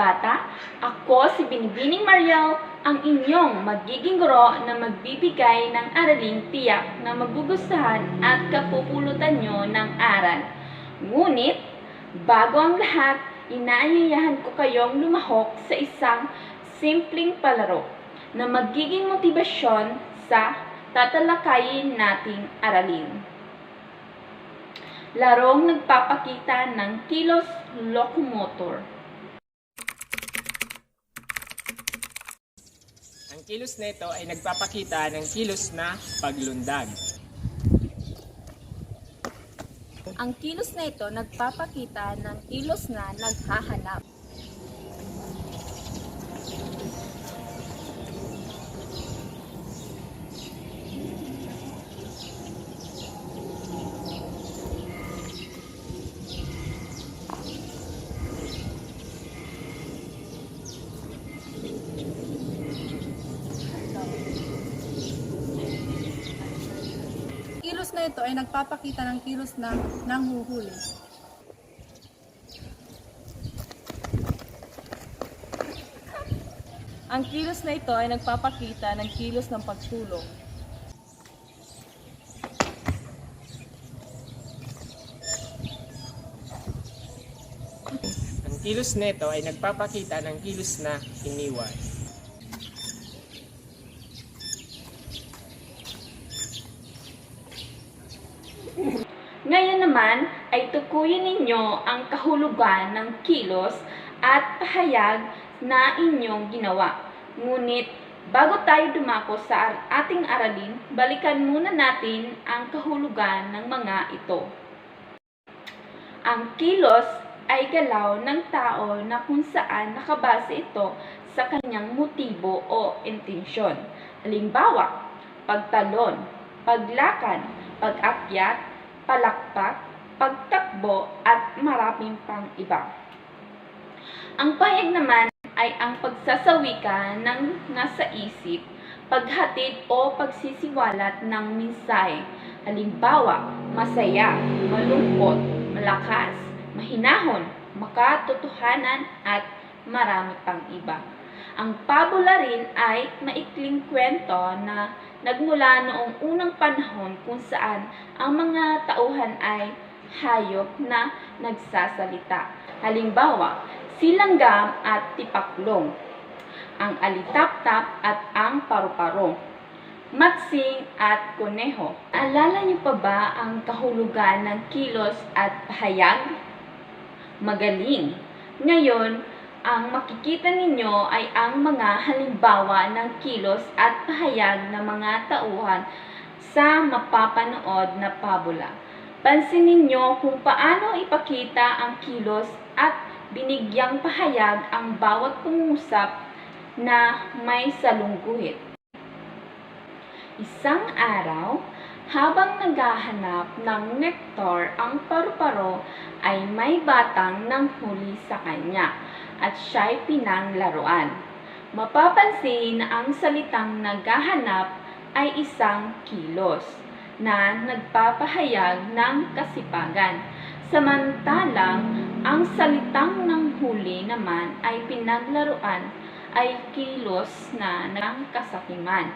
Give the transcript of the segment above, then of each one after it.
bata, ako si Binibining Mariel, ang inyong magiging guro na magbibigay ng araling tiyak na magugustuhan at kapupulutan nyo ng aral. Ngunit, bago ang lahat, inaayayahan ko kayong lumahok sa isang simpleng palaro na magiging motibasyon sa tatalakayin nating aralin. Larong nagpapakita ng kilos locomotor. Ang kilos nito ay nagpapakita ng kilos na paglundag. Ang kilos na ito nagpapakita ng kilos na naghahanap. Kilos na ito ay nagpapakita ng kilos na nanghuhuli. Ang kilos na ito ay nagpapakita ng kilos ng pagtulong. Ang kilos nito ay nagpapakita ng kilos na iniwan. Ngayon naman ay tukuyin ninyo ang kahulugan ng kilos at pahayag na inyong ginawa. Ngunit bago tayo dumako sa ating aralin, balikan muna natin ang kahulugan ng mga ito. Ang kilos ay galaw ng tao na kung saan nakabase ito sa kanyang motibo o intensyon. Halimbawa, pagtalon, paglakad, pag-akyat, palakpak, pagtakbo, at maraming pang iba. Ang pahayag naman ay ang pagsasawikan ng nasa isip, paghatid o pagsisiwalat ng mensahe. Halimbawa, masaya, malungkot, malakas, mahinahon, makatotohanan, at marami pang iba. Ang pabula rin ay maikling kwento na nagmula noong unang panahon kung saan ang mga tauhan ay hayop na nagsasalita. Halimbawa, silanggam at tipaklong, ang alitap-tap at ang paru-paro, matsing at kuneho. Alala niyo pa ba ang kahulugan ng kilos at pahayag? Magaling! Ngayon, ang makikita ninyo ay ang mga halimbawa ng kilos at pahayag ng mga tauhan sa mapapanood na pabula. Pansinin ninyo kung paano ipakita ang kilos at binigyang pahayag ang bawat pangusap na may salungguhit. Isang araw, habang naghahanap ng nektar ang paru-paro ay may batang nanghuli sa kanya at siya'y pinanglaruan. Mapapansin na ang salitang naghahanap ay isang kilos na nagpapahayag ng kasipagan. Samantalang ang salitang nanghuli naman ay pinaglaruan ay kilos na ng kasakiman.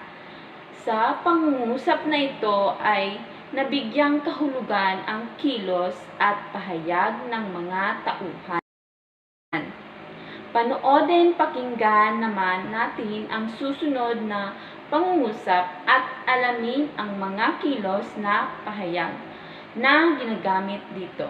Sa pangungusap na ito ay nabigyang kahulugan ang kilos at pahayag ng mga tauhan. Panoodin, pakinggan naman natin ang susunod na pangungusap at alamin ang mga kilos na pahayag na ginagamit dito.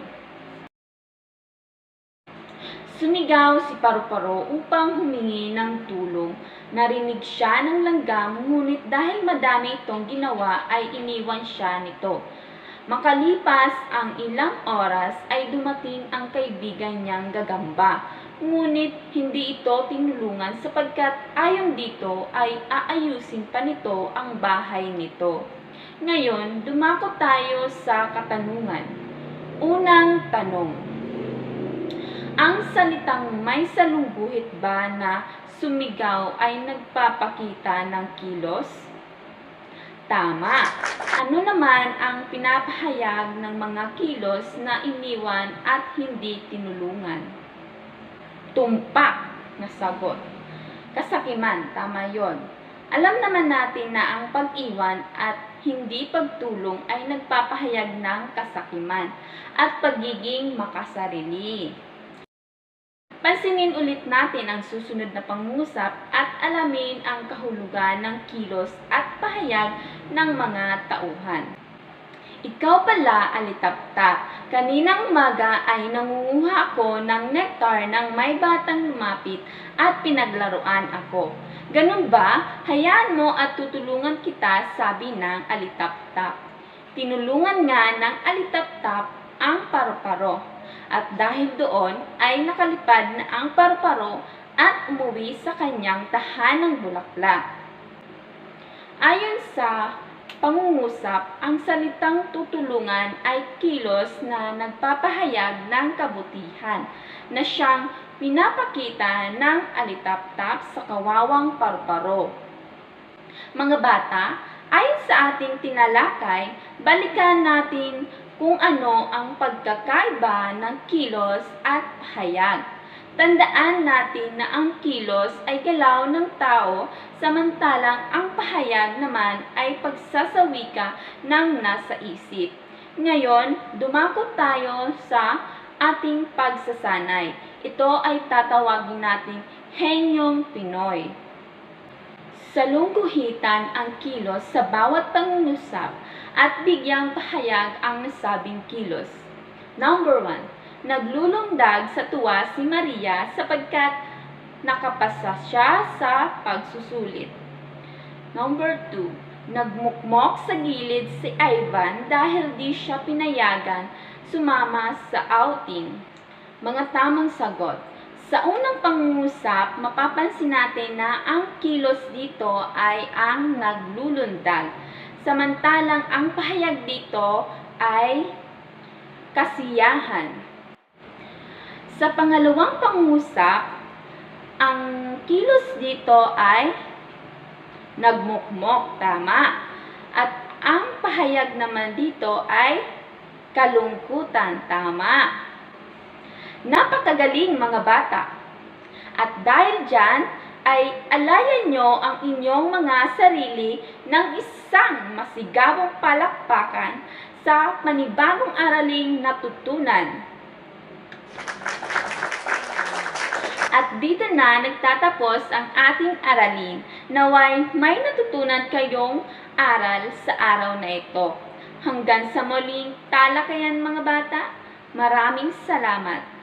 Sumigaw si Paru-Paro upang humingi ng tulong. Narinig siya ng langgam, ngunit dahil madami itong ginawa ay iniwan siya nito. Makalipas ang ilang oras ay dumating ang kaibigan niyang gagamba. Ngunit hindi ito tinulungan sapagkat ayon dito ay aayusin pa nito ang bahay nito. Ngayon, dumako tayo sa katanungan. Unang tanong. Ang salitang may salungguhit ba na sumigaw ay nagpapakita ng kilos? Tama. Ano naman ang pinapahayag ng mga kilos na iniwan at hindi tinulungan? Tumpak. Nasagot. Kasakiman, tama yon. Alam naman natin na ang pag-iwan at hindi pagtulong ay nagpapahayag ng kasakiman at pagiging makasarili. Pansinin ulit natin ang susunod na pangungusap at alamin ang kahulugan ng kilos at pahayag ng mga tauhan. Ikaw pala, alitaptap. Kaninang umaga ay nangunguha ako ng nektar ng may batang lumapit at pinaglaruan ako. Ganun ba? Hayaan mo at tutulungan kita, sabi ng alitaptap. Tinulungan nga ng alitaptap ang paru-paro. At dahil doon ay nakalipad na ang paru-paro at umuwi sa kanyang tahanang bulaklak. Ayon sa pangungusap, ang salitang tutulungan ay kilos na nagpapahayag ng kabutihan na siyang pinapakita ng alitaptap sa kawawang paru-paro. Mga bata, ayon sa ating tinalakay, balikan natin kung ano ang pagkakaiba ng kilos at pahayag. Tandaan natin na ang kilos ay galaw ng tao, samantalang ang pahayag naman ay pagsasawika ng nasa isip. Ngayon, dumako tayo sa ating pagsasanay. Ito ay tatawagin nating Henyong Pinoy. Salungguhitan ang kilos sa bawat pangungusap at bigyang pahayag ang nasabing kilos. Number 1. Naglulungdag sa tuwa si Maria sapagkat nakapasa siya sa pagsusulit. Number 2. Nagmukmok sa gilid si Ivan dahil di siya pinayagan sumama sa outing. Mga tamang sagot. Sa unang pangungusap, mapapansin natin na ang kilos dito ay ang naglulundag. Samantalang ang pahayag dito ay kasiyahan. Sa pangalawang pangungusap, ang kilos dito ay nagmukmok, tama. At ang pahayag naman dito ay kalungkutan, tama. Napakagaling mga bata. At dahil dyan, ay alayan nyo ang inyong mga sarili ng isang masigabong palakpakan sa panibagong araling natutunan. At dito na nagtatapos ang ating aralin. Naway may natutunan kayong aral sa araw na ito. Hanggang sa muling talakayan mga bata, maraming salamat.